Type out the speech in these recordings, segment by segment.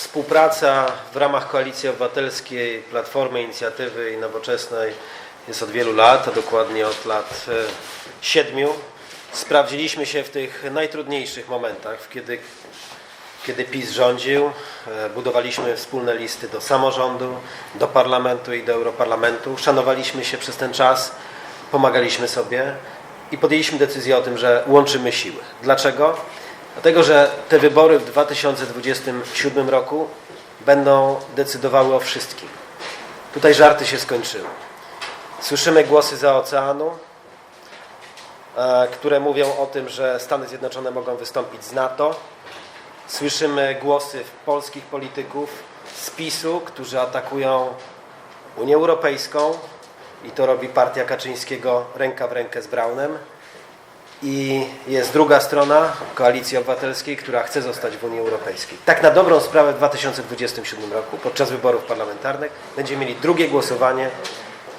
Współpraca w ramach Koalicji Obywatelskiej, Platformy Inicjatywy i Nowoczesnej jest od wielu lat, a dokładnie od lat e, siedmiu. Sprawdziliśmy się w tych najtrudniejszych momentach, kiedy, kiedy PiS rządził. E, Budowaliśmy wspólne listy do samorządu, do parlamentu i do europarlamentu. Szanowaliśmy się przez ten czas, pomagaliśmy sobie i podjęliśmy decyzję o tym, że łączymy siły. Dlaczego? Dlatego, że te wybory w 2027 roku będą decydowały o wszystkim. Tutaj żarty się skończyły. Słyszymy głosy za oceanu, e, które mówią o tym, że Stany Zjednoczone mogą wystąpić z NATO. Słyszymy głosy polskich polityków z PiSu, którzy atakują Unię Europejską i to robi partia Kaczyńskiego ręka w rękę z Braunem. I jest druga strona Koalicji Obywatelskiej, która chce zostać w Unii Europejskiej. Tak na dobrą sprawę w 2027 roku, podczas wyborów parlamentarnych, będziemy mieli drugie głosowanie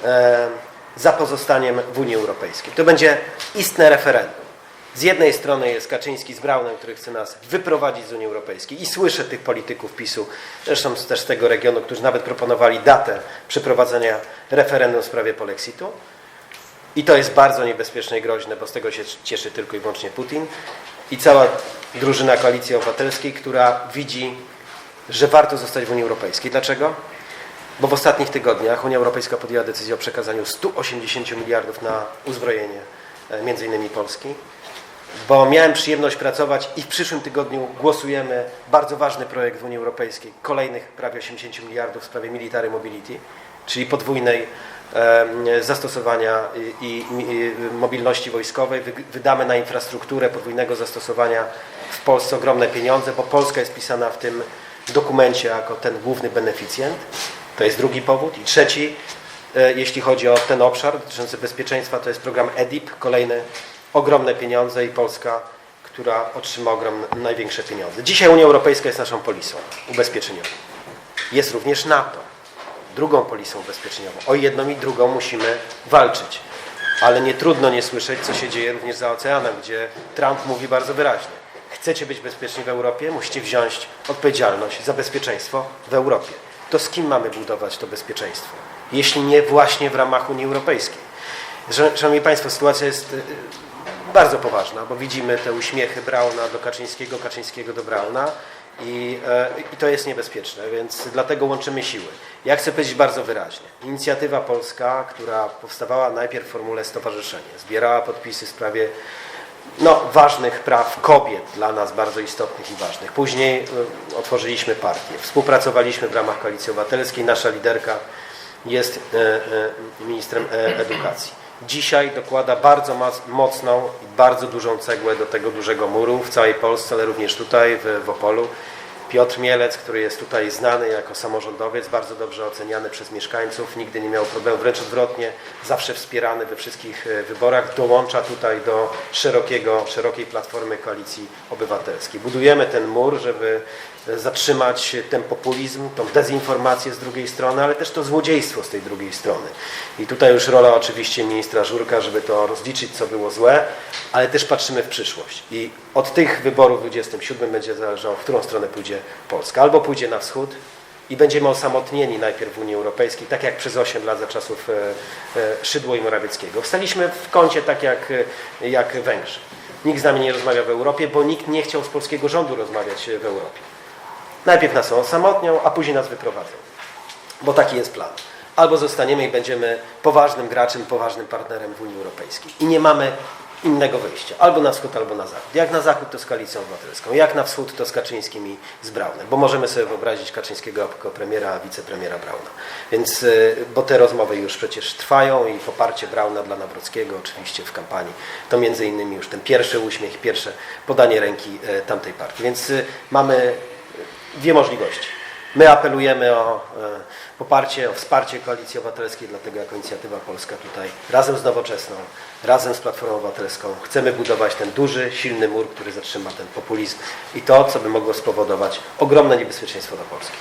e, za pozostaniem w Unii Europejskiej. To będzie istne referendum. Z jednej strony jest Kaczyński z Braunem, który chce nas wyprowadzić z Unii Europejskiej i słyszę tych polityków PiSu, zresztą też z tego regionu, którzy nawet proponowali datę przeprowadzenia referendum w sprawie polexitu. I to jest bardzo niebezpieczne i groźne, bo z tego się cieszy tylko i wyłącznie Putin i cała drużyna Koalicji Obywatelskiej, która widzi, że warto zostać w Unii Europejskiej. Dlaczego? Bo w ostatnich tygodniach Unia Europejska podjęła decyzję o przekazaniu 180 miliardów na uzbrojenie, e, między innymi Polski. Bo miałem przyjemność pracować i w przyszłym tygodniu głosujemy bardzo ważny projekt w Unii Europejskiej, kolejnych prawie 80 miliardów w sprawie military mobility, czyli podwójnej zastosowania i, mobilności wojskowej. Wy, wydamy na infrastrukturę podwójnego zastosowania w Polsce ogromne pieniądze, bo Polska jest pisana w tym dokumencie jako ten główny beneficjent. To jest drugi powód. I trzeci, e, jeśli chodzi o ten obszar dotyczący bezpieczeństwa, to jest program EDIP, kolejne ogromne pieniądze i Polska, która otrzyma ogromne, największe pieniądze. Dzisiaj Unia Europejska jest naszą polisą ubezpieczeniową. Jest również NATO, drugą polisą ubezpieczeniową. O jedną i drugą musimy walczyć. Ale nie trudno nie słyszeć, co się dzieje również za oceanem, gdzie Trump mówi bardzo wyraźnie. Chcecie być bezpieczni w Europie? Musicie wziąć odpowiedzialność za bezpieczeństwo w Europie. To z kim mamy budować to bezpieczeństwo? Jeśli nie właśnie w ramach Unii Europejskiej. Szanowni Państwo, sytuacja jest y, bardzo poważna, bo widzimy te uśmiechy Brauna do Kaczyńskiego, Kaczyńskiego do Brauna i, e, i to jest niebezpieczne, więc dlatego łączymy siły. Ja chcę powiedzieć bardzo wyraźnie. Inicjatywa polska, która powstawała najpierw w formule stowarzyszenia, zbierała podpisy w sprawie no, ważnych praw kobiet, dla nas bardzo istotnych i ważnych. Później y, otworzyliśmy partię, współpracowaliśmy w ramach Koalicji Obywatelskiej. Nasza liderka jest e, e, ministrem e, edukacji. Dzisiaj dokłada bardzo mocną i bardzo dużą cegłę do tego dużego muru w całej Polsce, ale również tutaj w, w Opolu. Piotr Mielec, który jest tutaj znany jako samorządowiec, bardzo dobrze oceniany przez mieszkańców, nigdy nie miał problemu, wręcz odwrotnie, zawsze wspierany we wszystkich e, wyborach, dołącza tutaj do szerokiego, szerokiej platformy koalicji obywatelskiej. Budujemy ten mur, żeby e, zatrzymać ten populizm, tą dezinformację z drugiej strony, ale też to złodziejstwo z tej drugiej strony. I tutaj już rola oczywiście ministra Żurka, żeby to rozliczyć, co było złe, ale też patrzymy w przyszłość. I od tych wyborów w 27 będzie zależało, w którą stronę pójdzie Polska. Albo pójdzie na wschód i będziemy osamotnieni najpierw w Unii Europejskiej, tak jak przez 8 lat za czasów e, e, Szydło i Morawieckiego. Wstaliśmy w kącie tak jak, e, jak Węgrzy. Nikt z nami nie rozmawia w Europie, bo nikt nie chciał z polskiego rządu rozmawiać w Europie. Najpierw nas osamotnią, a później nas wyprowadzą. Bo taki jest plan. Albo zostaniemy i będziemy poważnym graczem, poważnym partnerem w Unii Europejskiej. I nie mamy innego wyjścia. Albo na wschód, albo na zachód. Jak na zachód, to z Koalicją Obywatelską. Jak na wschód, to z Kaczyńskim i z Braunem. Bo możemy sobie wyobrazić Kaczyńskiego jako premiera, a wicepremiera Brauna. Więc, y, bo te rozmowy już przecież trwają i poparcie Brauna dla Nawrockiego oczywiście w kampanii. To między innymi już ten pierwszy uśmiech, pierwsze podanie ręki y, tamtej partii. Więc y, mamy dwie możliwości. My apelujemy o e, poparcie, o wsparcie Koalicji Obywatelskiej, dlatego jako inicjatywa polska tutaj razem z Nowoczesną, razem z Platformą Obywatelską chcemy budować ten duży, silny mur, który zatrzyma ten populizm i to, co by mogło spowodować ogromne niebezpieczeństwo dla Polski.